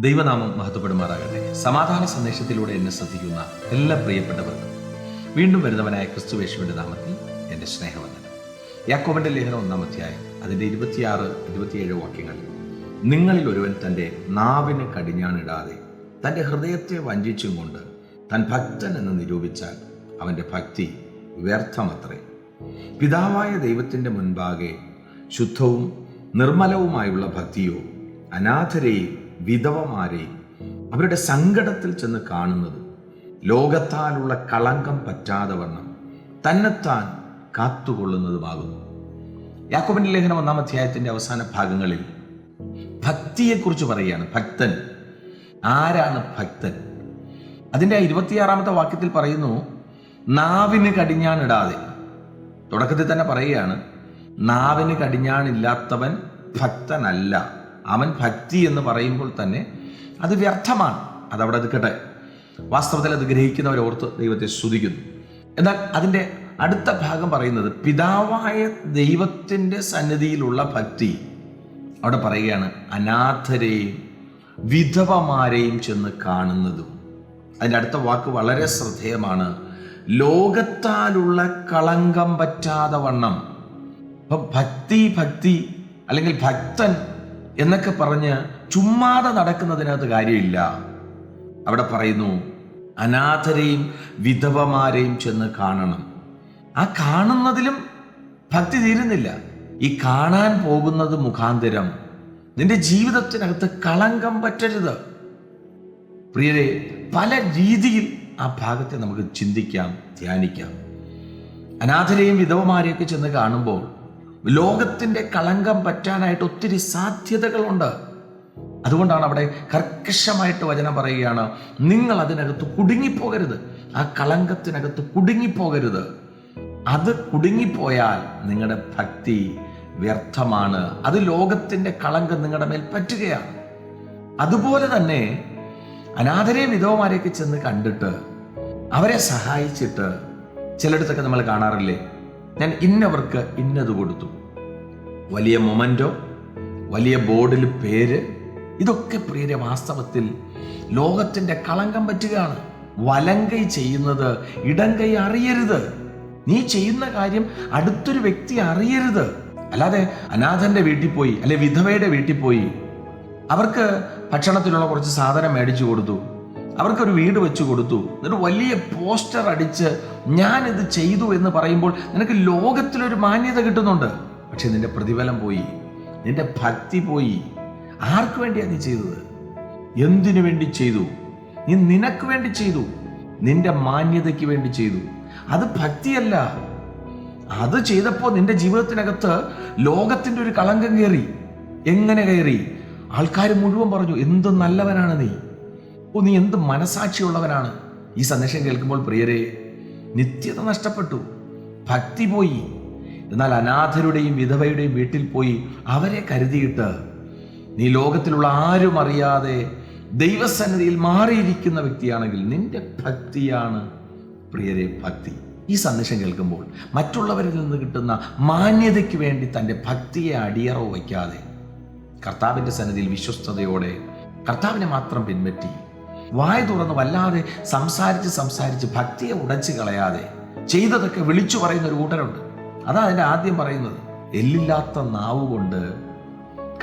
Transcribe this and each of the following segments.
ദൈവനാമം മഹത്വപ്പെടുമാറാകട്ടെ. സമാധാന സന്ദേശത്തിലൂടെ എന്നെ ശ്രദ്ധിക്കുന്ന എല്ലാ പ്രിയപ്പെട്ടവർക്കും വീണ്ടും വരുന്നവനായ ക്രിസ്തുവേശുവിന്റെ നാമത്തിൽ എന്റെ സ്നേഹവന്ദനം. യാക്കോബന്റെ ലേഖനം ഒന്നാം അധ്യായം അതിന്റെ ഇരുപത്തിയാറ് ഇരുപത്തിയേഴ് വാക്യങ്ങൾ. നിങ്ങളിൽ ഒരുവൻ തന്റെ നാവിന് കടിഞ്ഞാണിടാതെ തന്റെ ഹൃദയത്തെ വഞ്ചിച്ചും കൊണ്ട് താൻ ഭക്തൻ എന്ന് നിരൂപിച്ചാൽ അവന്റെ ഭക്തി വ്യർത്ഥമത്രേ. പിതാവായ ദൈവത്തിന്റെ മുൻപാകെ ശുദ്ധവും നിർമ്മലവുമായുള്ള ഭക്തിയോ അനാഥരെയും വിധവമാരെയും അവരുടെ സങ്കടത്തിൽ ചെന്ന് കാണുന്നത് ലോകത്താലുള്ള കളങ്കം പറ്റാതെ വണ്ണം തന്നെത്താൻ കാത്തുകൊള്ളുന്നതുമാകുന്നു. യാക്കോബിന്റെ ലേഖനം ഒന്നാം അധ്യായത്തിന്റെ അവസാന ഭാഗങ്ങളിൽ ഭക്തിയെക്കുറിച്ച് പറയുകയാണ്. ഭക്തൻ. ആരാണ് ഭക്തൻ? അതിന്റെ ഇരുപത്തിയാറാമത്തെ വാക്യത്തിൽ പറയുന്നു നാവിന് കടിഞ്ഞാണിടാതെ. തുടക്കത്തിൽ തന്നെ പറയുകയാണ് നാവിന് കടിഞ്ഞാണില്ലാത്തവൻ ഭക്തനല്ല. അവൻ ഭക്തി എന്ന് പറയുമ്പോൾ തന്നെ അത് വ്യർത്ഥമാണ്. അതവിടെ നിൽക്കട്ടെ. വാസ്തവത്തിൽ അത് ഗ്രഹിക്കുന്നവരെ ഓർത്ത് ദൈവത്തെ സ്തുതിക്കുന്നു. എന്നാൽ അതിന്റെ അടുത്ത ഭാഗം പറയുന്നത് പിതാവായ ദൈവത്തിന്റെ സന്നിധിയിലുള്ള ഭക്തി. അവിടെ പറയുകയാണ് അനാഥരെയും വിധവമാരെയും ചെന്ന് കാണുന്നതും. അതിന്റെ അടുത്ത വാക്ക് വളരെ ശ്രദ്ധേയമാണ്. ലോകത്താലുള്ള കളങ്കം പറ്റാതെ വണ്ണം. ഇപ്പം ഭക്തി ഭക്തി അല്ലെങ്കിൽ ഭക്തൻ എന്നൊക്കെ പറഞ്ഞ് ചുമ്മാതെ നടക്കുന്നതിനകത്ത് കാര്യമില്ല. അവിടെ പറയുന്നു അനാഥരെയും വിധവമാരെയും ചെന്ന് കാണണം. ആ കാണുന്നതിലും ഭക്തി തീരുന്നില്ല. ഈ കാണാൻ പോകുന്നത് മുഖാന്തരം. നിന്റെ ജീവിതത്തിനകത്ത് കളങ്കം പറ്റരുത്. പ്രിയരെ പല രീതിയിൽ ആ ഭാഗത്തെ നമുക്ക് ചിന്തിക്കാം ധ്യാനിക്കാം. അനാഥരെയും വിധവമാരെയൊക്കെ ചെന്ന് കാണുമ്പോൾ ലോകത്തിന്റെ കളങ്കം പറ്റാനായിട്ട് ഒത്തിരി സാധ്യതകളുണ്ട്. അതുകൊണ്ടാണ് അവിടെ കർക്കശമായിട്ട് വചനം പറയുകയാണ് നിങ്ങൾ അതിനകത്ത് കുടുങ്ങിപ്പോകരുത്. ആ കളങ്കത്തിനകത്ത് കുടുങ്ങിപ്പോകരുത്. അത് കുടുങ്ങിപ്പോയാൽ നിങ്ങളുടെ ഭക്തി വ്യർത്ഥമാണ്. അത് ലോകത്തിന്റെ കളങ്കം നിങ്ങളുടെ മേൽ പറ്റുകയാണ്. അതുപോലെ തന്നെ അനാഥരെ വിധവമാരെയൊക്കെ ചെന്ന് കണ്ടിട്ട് അവരെ സഹായിച്ചിട്ട് ചിലയിടത്തൊക്കെ നമ്മൾ കാണാറില്ലേ? ഞാൻ ഇന്നവർക്ക് ഇന്നത് കൊടുത്തു. വലിയ മൊമന്റോ വലിയ ബോർഡിൽ പേര് ഇതൊക്കെ പ്രിയരെ വാസ്തവത്തിൽ ലോകത്തിന്റെ കളങ്കം പറ്റുകയാണ്. വലങ്കൈ ചെയ്യുന്നത് ഇടങ്കൈ അറിയരുത്. നീ ചെയ്യുന്ന കാര്യം അടുത്തൊരു വ്യക്തി അറിയരുത്. അല്ലാതെ അനാഥന്റെ വീട്ടിൽ പോയി അല്ലെ വിധവയുടെ വീട്ടിൽ പോയി അവർക്ക് ഭക്ഷണത്തിനുള്ള കുറച്ച് സാധനം മേടിച്ചു കൊടുത്തു. അവർക്കൊരു വീട് വെച്ചു കൊടുത്തു. എന്നിട്ട് വലിയ പോസ്റ്റർ അടിച്ച് ഞാനിത് ചെയ്തു എന്ന് പറയുമ്പോൾ നിനക്ക് ലോകത്തിലൊരു മാന്യത കിട്ടുന്നുണ്ട്. പക്ഷെ നിന്റെ പ്രതിഫലം പോയി. നിന്റെ ഭക്തി പോയി. ആർക്കു വേണ്ടിയാണ് നീ ചെയ്തത്? എന്തിനു വേണ്ടി ചെയ്തു? നീ നിനക്ക് വേണ്ടി ചെയ്തു. നിന്റെ മാന്യതയ്ക്ക് വേണ്ടി ചെയ്തു. അത് ഭക്തിയല്ല. അത് ചെയ്തപ്പോൾ നിന്റെ ജീവിതത്തിനകത്ത് ലോകത്തിന്റെ ഒരു കളങ്കം കയറി. എങ്ങനെ കയറി? ആൾക്കാർ മുഴുവൻ പറഞ്ഞു എന്ത് നല്ലവനാണ് നീ? ഓ നീ എന്ത് മനസാക്ഷിയുള്ളവനാണ്? ഈ സന്ദേശം കേൾക്കുമ്പോൾ പ്രിയരെ നിത്യത നഷ്ടപ്പെട്ടു. ഭക്തി പോയി. എന്നാൽ അനാഥരുടെയും വിധവയുടെയും വീട്ടിൽ പോയി അവരെ കരുതിയിട്ട് നീ ലോകത്തിലുള്ള ആരും അറിയാതെ ദൈവസന്നിധിയിൽ മാറിയിരിക്കുന്ന വ്യക്തിയാണെങ്കിൽ നിന്റെ ഭക്തിയാണ് പ്രിയരെ ഭക്തി. ഈ സന്ദേശം കേൾക്കുമ്പോൾ മറ്റുള്ളവരിൽ നിന്ന് കിട്ടുന്ന മാന്യതയ്ക്ക് വേണ്ടി തന്റെ ഭക്തിയെ അടിയറവ് വയ്ക്കാതെ കർത്താവിന്റെ സന്നിധിയിൽ വിശ്വസ്തയോടെ കർത്താവിനെ മാത്രം പിൻപറ്റി വായ തുറന്ന് വല്ലാതെ സംസാരിച്ച് സംസാരിച്ച് ഭക്തിയെ ഉടച്ചു കളയാതെ ചെയ്തതൊക്കെ വിളിച്ചു പറയുന്ന ഒരു കൂട്ടരുണ്ട്. അതാ അതിന്റെ ആദ്യം പറയുന്നത്. എല്ലില്ലാത്ത നാവ് കൊണ്ട്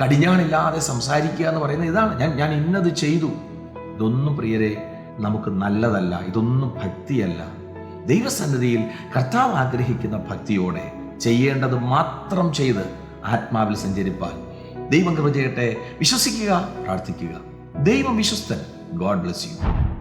കടിഞ്ഞാണില്ലാതെ സംസാരിക്കുക എന്ന് പറയുന്നത് ഇതാണ്. ഞാൻ ഞാൻ ഇന്നത് ചെയ്തു. ഇതൊന്നും പ്രിയരെ നമുക്ക് നല്ലതല്ല. ഇതൊന്നും ഭക്തിയല്ല. ദൈവസന്നിധിയിൽ കർത്താവ് ആഗ്രഹിക്കുന്ന ഭക്തിയോടെ ചെയ്യേണ്ടത് മാത്രം ചെയ്ത് ആത്മാവിൽ സഞ്ചരിപ്പാൻ ദൈവം കൃപ ചെയ്യട്ടെ. വിശ്വസിക്കുക പ്രാർത്ഥിക്കുക. ദൈവം വിശ്വസ്തൻ. God bless you.